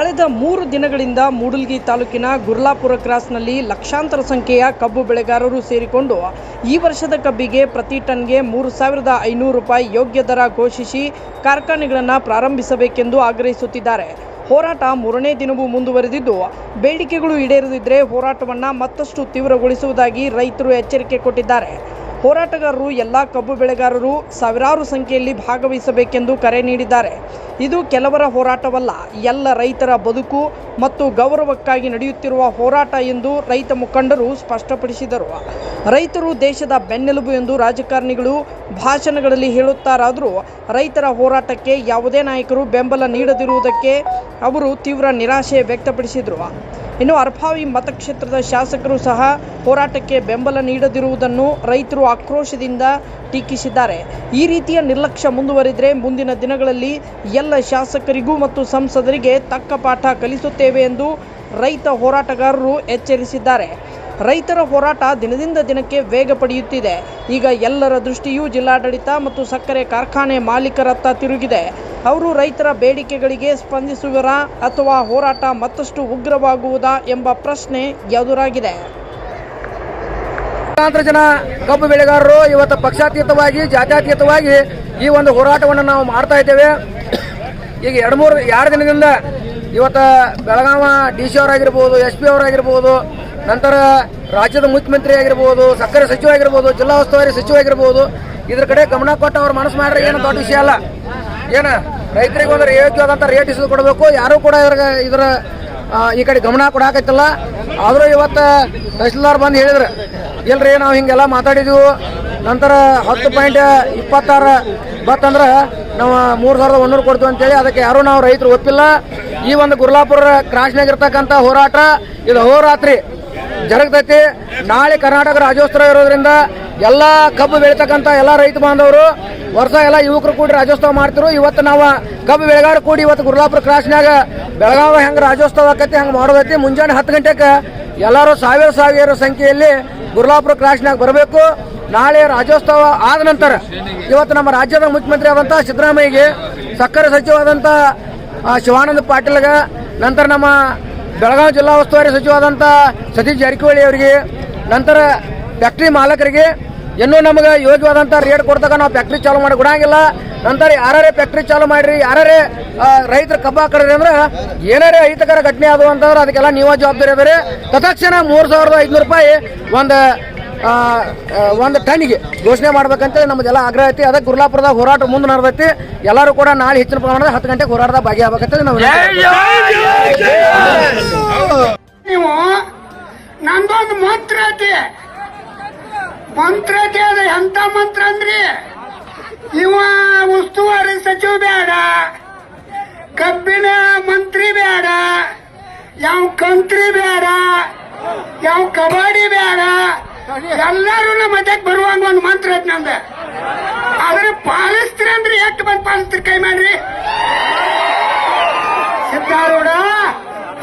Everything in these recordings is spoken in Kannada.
ಕಳೆದ ಮೂರು ದಿನಗಳಿಂದ ಮೂಡಲ್ಗಿ ತಾಲೂಕಿನ ಗುರ್ಲಾಪುರ ಕ್ರಾಸ್ನಲ್ಲಿ ಲಕ್ಷಾಂತರ ಸಂಖ್ಯೆಯ ಕಬ್ಬು ಬೆಳೆಗಾರರು ಸೇರಿಕೊಂಡು ಈ ವರ್ಷದ ಕಬ್ಬಿಗೆ ಪ್ರತಿ ಟನ್ಗೆ ಮೂರು ಸಾವಿರದ ಐನೂರು ರೂಪಾಯಿ ಯೋಗ್ಯ ದರ ಘೋಷಿಸಿ ಕಾರ್ಖಾನೆಗಳನ್ನು ಪ್ರಾರಂಭಿಸಬೇಕೆಂದು ಆಗ್ರಹಿಸುತ್ತಿದ್ದಾರೆ. ಹೋರಾಟ ಮೂರನೇ ದಿನವೂ ಮುಂದುವರೆದಿದ್ದು, ಬೇಡಿಕೆಗಳು ಈಡೇರದಿದ್ದರೆ ಹೋರಾಟವನ್ನು ಮತ್ತಷ್ಟು ತೀವ್ರಗೊಳಿಸುವುದಾಗಿ ರೈತರು ಎಚ್ಚರಿಕೆ ಕೊಟ್ಟಿದ್ದಾರೆ. ಹೋರಾಟಗಾರರು, ಎಲ್ಲ ಕಬ್ಬು ಬೆಳೆಗಾರರು ಸಾವಿರಾರು ಸಂಖ್ಯೆಯಲ್ಲಿ ಭಾಗವಹಿಸಬೇಕೆಂದು ಕರೆ ನೀಡಿದ್ದಾರೆ. ಇದು ಕೆಲವರ ಹೋರಾಟವಲ್ಲ, ಎಲ್ಲ ರೈತರ ಬದುಕು ಮತ್ತು ಗೌರವಕ್ಕಾಗಿ ನಡೆಯುತ್ತಿರುವ ಹೋರಾಟ ಎಂದು ರೈತ ಮುಖಂಡರು ಸ್ಪಷ್ಟಪಡಿಸಿದರು. ರೈತರು ದೇಶದ ಬೆನ್ನೆಲುಬು ಎಂದು ರಾಜಕಾರಣಿಗಳು ಭಾಷಣಗಳಲ್ಲಿ ಹೇಳುತ್ತಾರಾದರೂ ರೈತರ ಹೋರಾಟಕ್ಕೆ ಯಾವುದೇ ನಾಯಕರು ಬೆಂಬಲ ನೀಡದಿರುವುದಕ್ಕೆ ಅವರು ತೀವ್ರ ನಿರಾಶೆ ವ್ಯಕ್ತಪಡಿಸಿದರು. ಇನ್ನು ಅರ್ಭಾವಿ ಮತಕ್ಷೇತ್ರದ ಶಾಸಕರು ಸಹ ಹೋರಾಟಕ್ಕೆ ಬೆಂಬಲ ನೀಡದಿರುವುದನ್ನು ರೈತರು ಆಕ್ರೋಶದಿಂದ ಟೀಕಿಸಿದ್ದಾರೆ. ಈ ರೀತಿಯ ನಿರ್ಲಕ್ಷ್ಯ ಮುಂದುವರಿದರೆ ಮುಂದಿನ ದಿನಗಳಲ್ಲಿ ಎಲ್ಲ ಶಾಸಕರಿಗೂ ಮತ್ತು ಸಂಸದರಿಗೆ ತಕ್ಕ ಪಾಠ ಕಲಿಸುತ್ತೇವೆ ಎಂದು ರೈತ ಹೋರಾಟಗಾರರು ಎಚ್ಚರಿಸಿದ್ದಾರೆ. ರೈತರ ಹೋರಾಟ ದಿನದಿಂದ ದಿನಕ್ಕೆ ವೇಗ ಪಡೆಯುತ್ತಿದೆ. ಈಗ ಎಲ್ಲರ ದೃಷ್ಟಿಯೂ ಜಿಲ್ಲಾಡಳಿತ ಮತ್ತು ಸಕ್ಕರೆ ಕಾರ್ಖಾನೆ ಮಾಲೀಕರತ್ತ ತಿರುಗಿದೆ. ಅವರು ರೈತರ ಬೇಡಿಕೆಗಳಿಗೆ ಸ್ಪಂದಿಸುವರಾ ಅಥವಾ ಹೋರಾಟ ಮತ್ತಷ್ಟು ಉಗ್ರವಾಗುವುದಾ ಎಂಬ ಪ್ರಶ್ನೆ ಎದುರಾಗಿದೆ. ಲಕ್ಷಾಂತರ ಜನ ಕಬ್ಬು ಬೆಳೆಗಾರರು ಇವತ್ತು ಪಕ್ಷಾತೀತವಾಗಿ, ಜಾತ್ಯತೀತವಾಗಿ ಈ ಒಂದು ಹೋರಾಟವನ್ನು ನಾವು ಮಾಡ್ತಾ ಇದ್ದೇವೆ. ಈಗ ಎರಡು ಮೂರು, ಎರಡು ದಿನದಿಂದ ಇವತ್ತು ಬೆಳಗಾವ ಡಿ ಸಿ ಅವರಾಗಿರ್ಬೋದು, ಎಸ್ ಪಿ ಅವರಾಗಿರ್ಬೋದು, ನಂತರ ರಾಜ್ಯದ ಮುಖ್ಯಮಂತ್ರಿ ಆಗಿರ್ಬೋದು, ಸಕ್ಕರೆ ಸಚಿವ ಆಗಿರ್ಬೋದು, ಜಿಲ್ಲಾ ಉಸ್ತುವಾರಿ ಸಚಿವ ಆಗಿರ್ಬೋದು, ಇದ್ರ ಕಡೆ ಗಮನ ಕೊಟ್ಟು ಅವ್ರು ಮನಸ್ಸು ಮಾಡ್ರೆ ಏನು ದೊಡ್ಡ ವಿಷಯ ಅಲ್ಲ. ಏನ? ರೈತರಿಗೆ ಒಂದು ಯೋಗ್ಯವಾದಂಥ ರೇಟ್ ಇಸಿದು ಕೊಡಬೇಕು. ಯಾರು ಕೂಡ ಇದ್ರ ಇದರ ಈ ಕಡೆ ಗಮನ ಕೊಡಾಕತ್ತಿಲ್ಲ. ಆದರೂ ಇವತ್ತು ತಹಸೀಲ್ದಾರ್ ಬಂದು ಹೇಳಿದ್ರು, ಇಲ್ರಿ ನಾವು ಹಿಂಗೆಲ್ಲ ಮಾತಾಡಿದ್ವು. ನಂತರ ಹತ್ತು ಪಾಯಿಂಟ್ ಇಪ್ಪತ್ತಾರು ಬತ್ತಂದ್ರೆ ನಾವು ಮೂರು ಸಾವಿರದ ಒಂದೂರು ಕೊಡ್ತೀವಿ ಅಂತೇಳಿ ಅದಕ್ಕೆ ಯಾರೂ ನಾವು ರೈತರು ಒಪ್ಪಿಲ್ಲ. ಈ ಒಂದು ಗುರ್ಲಾಪುರ ಕ್ರಾಶ್ನಾಗಿರ್ತಕ್ಕಂಥ ಹೋರಾಟ, ಇದು ಹೋರಾತ್ರಿ ಜರುಗ್ತೈತಿ. ನಾಳೆ ಕರ್ನಾಟಕ ರಾಜ್ಯೋತ್ಸವ ಇರೋದ್ರಿಂದ ಎಲ್ಲ ಕಬ್ಬು ಬೆಳಿತಕ್ಕಂಥ ಎಲ್ಲ ರೈತ ಬಾಂಧವರು, ವರ್ಷ ಎಲ್ಲ ಯುವಕರು ಕೂಡಿ ರಾಜ್ಯೋತ್ಸವ ಮಾಡ್ತಿರು. ಇವತ್ತು ನಾವು ಕಬ್ಬು ಬೆಳೆಗಾರ ಕೂಡಿ ಇವತ್ತು ಗುರುಲಾಪುರ ಕ್ರಾಸ್ನಾಗ ಬೆಳಗಾವ ಹೆಂಗೆ ರಾಜ್ಯೋತ್ಸವ ಆಕತಿ, ಹಂಗೆ ಮಾಡೋದೈತಿ. ಮುಂಜಾನೆ ಹತ್ತು ಗಂಟೆಗೆ ಎಲ್ಲರೂ ಸಾವಿರ ಸಾವಿರ ಸಂಖ್ಯೆಯಲ್ಲಿ ಗುರುಲಾಪುರ ಕ್ರಾಸ್ನಾಗ ಬರಬೇಕು. ನಾಳೆ ರಾಜ್ಯೋತ್ಸವ ಆದ ನಂತರ ಇವತ್ತು ನಮ್ಮ ರಾಜ್ಯದ ಮುಖ್ಯಮಂತ್ರಿ ಆದಂಥ ಸಿದ್ದರಾಮಯ್ಯಗೆ ಸಕ್ಕರೆ ಸಚಿವಾದಂಥ ಶಿವಾನಂದ ಪಾಟೀಲ್ಗ, ನಂತರ ನಮ್ಮ ಬೆಳಗಾವಿ ಜಿಲ್ಲಾ ಉಸ್ತುವಾರಿ ಸಚಿವಾದಂಥ ಸತೀಶ್ ಜಾರಕಿಹೊಳಿ ಅವರಿಗೆ, ನಂತರ ಫ್ಯಾಕ್ಟ್ರಿ ಮಾಲಕರಿಗೆ ಇನ್ನೂ ನಮಗೆ ಯೋಗ್ಯವಾದಂಥ ರೇಟ್ ಕೊಡ್ದಾಗ ನಾವು ಫ್ಯಾಕ್ಟ್ರಿ ಚಾಲು ಮಾಡಿ ಕೊಡಂಗಿಲ್ಲ ನಂತರ ಯಾರೇ ಫ್ಯಾಕ್ಟ್ರಿ ಚಾಲು ಮಾಡ್ರಿ ಯಾರೇ ರೈತರ ಕಬ್ಬ ಹಾಕಿದ್ರಿ ಅಂದ್ರೆ ಏನಾರೇ ಅಹಿತಕರ ಘಟನೆ ಆದವು ಅಂತಂದ್ರೆ ಅದಕ್ಕೆಲ್ಲ ನೀವ ಜವಾಬ್ದಾರಿ ಅದರಿ. ತತ್ಕ್ಷಣ ಮೂರು ಸಾವಿರದ ಐದುನೂರು ರೂಪಾಯಿ ಒಂದು ಒಂದು ಟನ್ನಿಗೆ ಘೋಷಣೆ ಮಾಡ್ಬೇಕಂತ ನಮ್ಮದೆಲ್ಲ ಆಗ್ರಹ ಐತಿ. ಅದಕ್ಕೆ ಗುರ್ಲಾಪುರದಾಗ ಹೋರಾಟ ಮುಂದೆ ನಡೆದೈತಿ. ಎಲ್ಲರೂ ಕೂಡ ನಾಳೆ ಹೆಚ್ಚಿನ ಪ್ರಮಾಣದ ಹತ್ತು ಗಂಟೆಗೆ ಹೋರಾಟದ ಭಾಗಿಯಾಗಬೇಕಂತ ನಾವು ನೀವು ನಂದೊಂದು ಮಾತ್ರ ಐತಿ ಮಂತ್ರ ಅದು ಎಂತ ಮಂತ್ರ ಅಂದ್ರಿ ಇವ ಉಸ್ತುವಾರಿ ಸಚಿವ ಬೇಡ, ಕಬ್ಬಿನ ಮಂತ್ರಿ ಬೇಡ, ಯಾವ ಕಂತ್ರಿ ಬೇಡ, ಯಾವ ಕಬಡ್ಡಿ ಬೇಡ, ಎಲ್ಲರೂ ನಮ್ಮ ಮಧ್ಯಕ್ಕೆ ಬರುವಂಗ ಒಂದು ಮಂತ್ರ ಐತಿ ನಂದ. ಆದ್ರೆ ಪಾಲಿಸ್ತೀರಿ ಅಂದ್ರೆ ಎಷ್ಟು ಬಂದು ಪಾಲಿಸ್ತೀರಿ ಕೈ ಮಾಡ್ರಿ? ಸಿದ್ಧಾರೂಢ?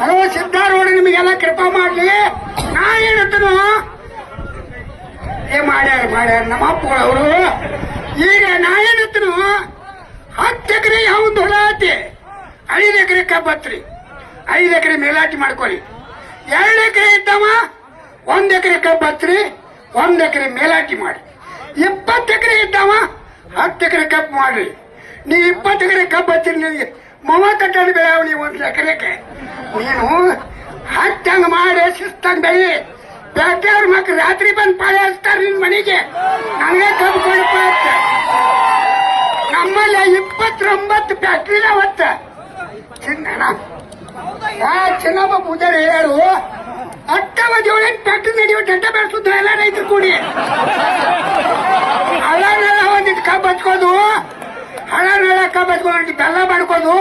ಹಲೋ ಸಿದ್ಧಾರೂಢ, ನಿಮಗೆಲ್ಲ ಕೃಪಾ ಮಾಡ್ಲಿ. ನಾ ಏನಂತನು ನಮ್ಮ ಅಪ್ಪಗಳು ಅವರು, ಈಗ ನಾ ಏನಂತನು ಹತ್ತು ಎಕರೆ ಯಾವ್ದು ಹೊಲ ಐತಿ? ಐದು ಎಕರೆ ಕಬ್ಬತ್ರಿ ಐದು ಎಕರೆ ಮೇಲಾಟಿ ಮಾಡ್ಕೊಳ್ಳಿ ಎರಡು ಎಕರೆ ಇದ್ದವ, ಒಂದ್ ಎಕರೆ ಕಬ್ಬತ್ರಿ ಒಂದ್ ಎಕರೆ ಮೇಲಾಟಿ ಮಾಡಿ. ಇಪ್ಪತ್ತು ಎಕರೆ ಇದ್ದವ, ಹತ್ತು ಎಕರೆ ಕಬ್ಬು ಮಾಡ್ರಿ. ನೀ ಇಪ್ಪತ್ತು ಎಕರೆ ಕಬ್ಬು ಹಚ್ಚಿರಿ ನಿನಗೆ ಮವ ಕಟ್ಟಡ ಬೆಳೆಯವ ನೀವು ಒಂದು ಎಕರೆಗೆ. ನೀನು ಹತ್ತಂಗ ಮಾಡಿ, ಶಿಸ್ತಂಗ ಬೆಳಿ. ಬ್ಯಾಟ್ಯಾರ ಮಕ್ಳು ರಾತ್ರಿ ಬಂದು ಪಾಳೆ ಹಚ್ತಾರ ನಿನ್ ಮನೆಗೆ. ನನಗೆ ಕಬ್ಬು ಕೊಡಪ್ಪ ಅಂತ. ನಮ್ಮಲ್ಲಿ ಇಪ್ಪತ್ತೊಂಬತ್ತು ಫ್ಯಾಕ್ಟ್ರಿ ಅವತ್ತ ಚಿನ್ನ ಆ ಚಿನ್ನಪ್ಪ ಪೂಜಾರಿ ಹೇಳು ಹತ್ತವತ್ತು ಏಳೆಂಟು ಫ್ಯಾಕ್ಟ್ರಿ ನಡೆಯುವ ಡಡ್ಡ ಬೆಳೆಸುತ್ತ ಎಲ್ಲ ರೈತರು ಕೂಡಿ. ಹಳ್ಳನೆಲ್ಲ ಒಂದಿಟ್ಟು ಕಬ್ಬು ಹಚ್ಕೋದು ಹಳ್ಳನೆಲ್ಲ ಕಬ್ಬು ಹಚ್ಕೊಂಡು ಬೆಲ್ಲ ಮಾಡ್ಕೋದು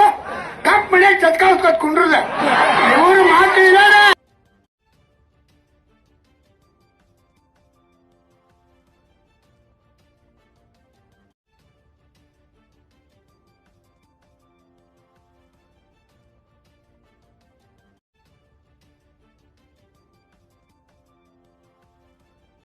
ಕಪ್ ಮನೆ ಚತ್ಕ ಕುಂಡ್ರದ. ಇವರು ಮಾತು ಇದಾರೆ.